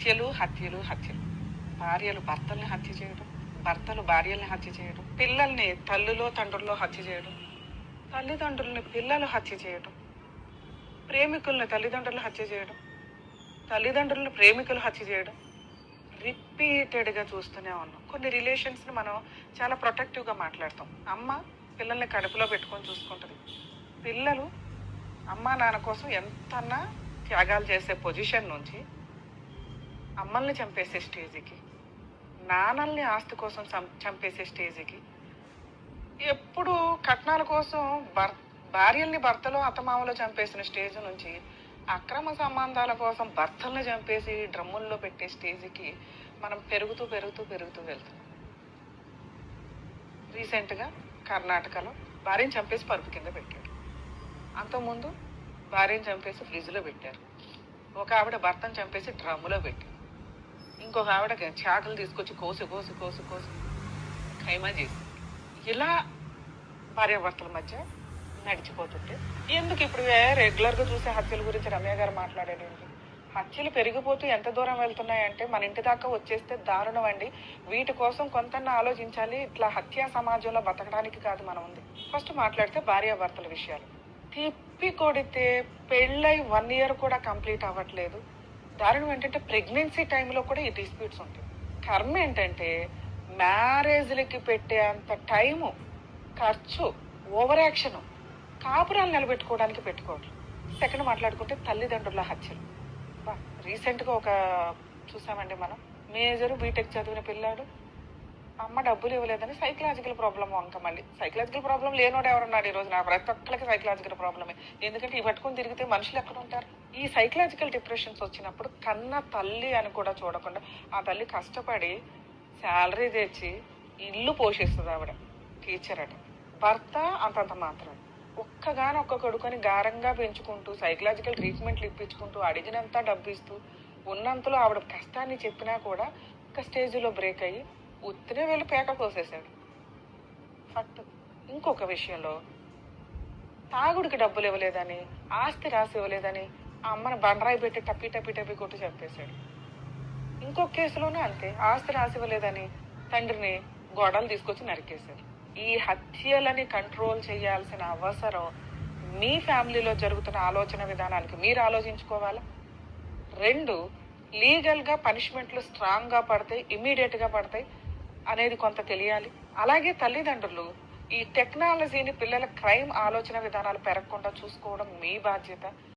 హత్యలు హత్యలు హత్యలు. భార్యలు భర్తల్ని హత్య చేయడం భర్తలు భార్యల్ని హత్య చేయడం పిల్లల్ని తల్లులో తండ్రుల్లో హత్య చేయడం తల్లిదండ్రుల్ని పిల్లలు హత్య చేయడం ప్రేమికుల్ని తల్లిదండ్రులు హత్య చేయడం తల్లిదండ్రులను ప్రేమికులు హత్య చేయడం రిపీటెడ్గా చూస్తూనే ఉన్నాం. కొన్ని రిలేషన్స్ని మనం చాలా ప్రొటెక్టివ్గా మాట్లాడతాం. అమ్మ పిల్లల్ని కడుపులో పెట్టుకొని చూసుకుంటుంది. పిల్లలు అమ్మ నాన్న కోసం ఎంతన్నా త్యాగాలు చేసే పొజిషన్ నుంచి అమ్మల్ని చంపేసే స్టేజ్కి నాన్నల్ని ఆస్తి కోసం చం- చంపేసే స్టేజ్కి ఎప్పుడు కట్నాల కోసం భర్ భార్యల్ని భర్తలో అత్తమామలో చంపేసిన స్టేజ్ నుంచి అక్రమ సంబంధాల కోసం భర్తల్ని చంపేసి డ్రమ్ముల్లో పెట్టే స్టేజ్కి మనం పెరుగుతూ పెరుగుతూ పెరుగుతూ వెళ్తున్నాం రీసెంట్గా కర్ణాటకలో భార్యను చంపేసి పరుపు కింద పెట్టాడు. అంతకుముందు భార్యను చంపేసి ఫ్రిడ్జ్లో పెట్టారు. ఒక ఆవిడ భర్తను చంపేసి డ్రమ్ములో పెట్టారు. ఇంకొక ఆవిడ చాకులు తీసుకొచ్చి కోసి కోసి కోసి కోసి ఖైమా చేసి ఇలా భార్యాభర్తల మధ్య నడిచిపోతుంటే ఎందుకు ఇప్పుడు రెగ్యులర్గా చూసే హత్యల గురించి రమ్య గారు మాట్లాడేది హత్యలు పెరిగిపోతూ ఎంత దూరం వెళ్తున్నాయంటే మన ఇంటి దాకా వచ్చేస్తే దారుణం అండి. వీటి కోసం కొంత ఆలోచించాలి. ఇట్లా హత్యా సమాజంలో బతకడానికి కాదు మనం ఉంది. ఫస్ట్ మాట్లాడితే భార్యాభర్తల విషయాలు. తిప్పి కొడితే పెళ్ళై వన్ ఇయర్ కూడా కంప్లీట్ అవ్వట్లేదు. దారుణం ఏంటంటే ప్రెగ్నెన్సీ టైంలో కూడా ఈ డిస్ప్యూట్స్ ఉంటాయి. కర్మ ఏంటంటే మ్యారేజ్లకి పెట్టే అంత టైము ఖర్చు ఓవర్ యాక్షన్ కాపురాలు నిలబెట్టుకోవడానికి పెట్టుకోవట్లేదు. సెకండ్ మాట్లాడుకుంటే తల్లిదండ్రుల హత్యలు. రీసెంట్గా ఒక చూసామండి మనం. మేజర్ బీటెక్ చదివిన పిల్లాడు అమ్మ డబ్బులు ఇవ్వలేదని సైకలాజికల్ ప్రాబ్లం వంక మళ్ళీ. సైకలాజికల్ ప్రాబ్లం లేనోడు ఎవరున్నాడు ఈ రోజు నా ప్రతి ఒక్కరికి సైకలాజికల్ ప్రాబ్లమే ఎందుకంటే ఈ పట్టుకొని తిరిగితే మనుషులు ఎక్కడ ఉంటారు? ఈ సైకలాజికల్ డిప్రెషన్స్ వచ్చినప్పుడు కన్న తల్లి అని కూడా చూడకుండా ఆ తల్లి కష్టపడి శాలరీ తెచ్చి ఇల్లు పోషిస్తుంది ఆవిడ టీచర్ అట. భర్త అంతంత మాత్రం. ఒక్కగాని ఒక్క కొడుకుని గారంగా పెంచుకుంటూ సైకలాజికల్ ట్రీట్మెంట్లు ఇప్పించుకుంటూ అడిగినంత డబ్బు ఇస్తూ ఉన్నంతలో ఆవిడ కష్టాన్ని చెప్పినా కూడా ఒక స్టేజ్లో బ్రేక్ అయ్యి ఉత్తినే వెళ్ళి పేక కోసేశాడు ఫట్ ఇంకొక విషయంలో తాగుడికి డబ్బులు ఇవ్వలేదని ఆస్తి రాసి ఇవ్వలేదని ఆ అమ్మని బండరాయి పెట్టి టప్పి టప్పి టప్పి కొట్టి చంపేశాడు. ఇంకొక కేసులోనే అంతే ఆస్తి రాసి ఇవ్వలేదని తండ్రిని గోడలు తీసుకొచ్చి నరికేశారు. ఈ హత్యలని కంట్రోల్ చేయాల్సిన అవసరం మీ ఫ్యామిలీలో జరుగుతున్న ఆలోచన విధానానికి మీరు ఆలోచించుకోవాలా? రెండు లీగల్గా పనిష్మెంట్లు స్ట్రాంగ్గా పడతాయి ఇమీడియట్గా పడతాయి. అనేది కొంత తెలియాలి. అలాగే తల్లిదండ్రులు ఈ టెక్నాలజీని పిల్లల క్రైమ్ ఆలోచన విధానాలు పెరగకుండా చూసుకోవడం మీ బాధ్యత.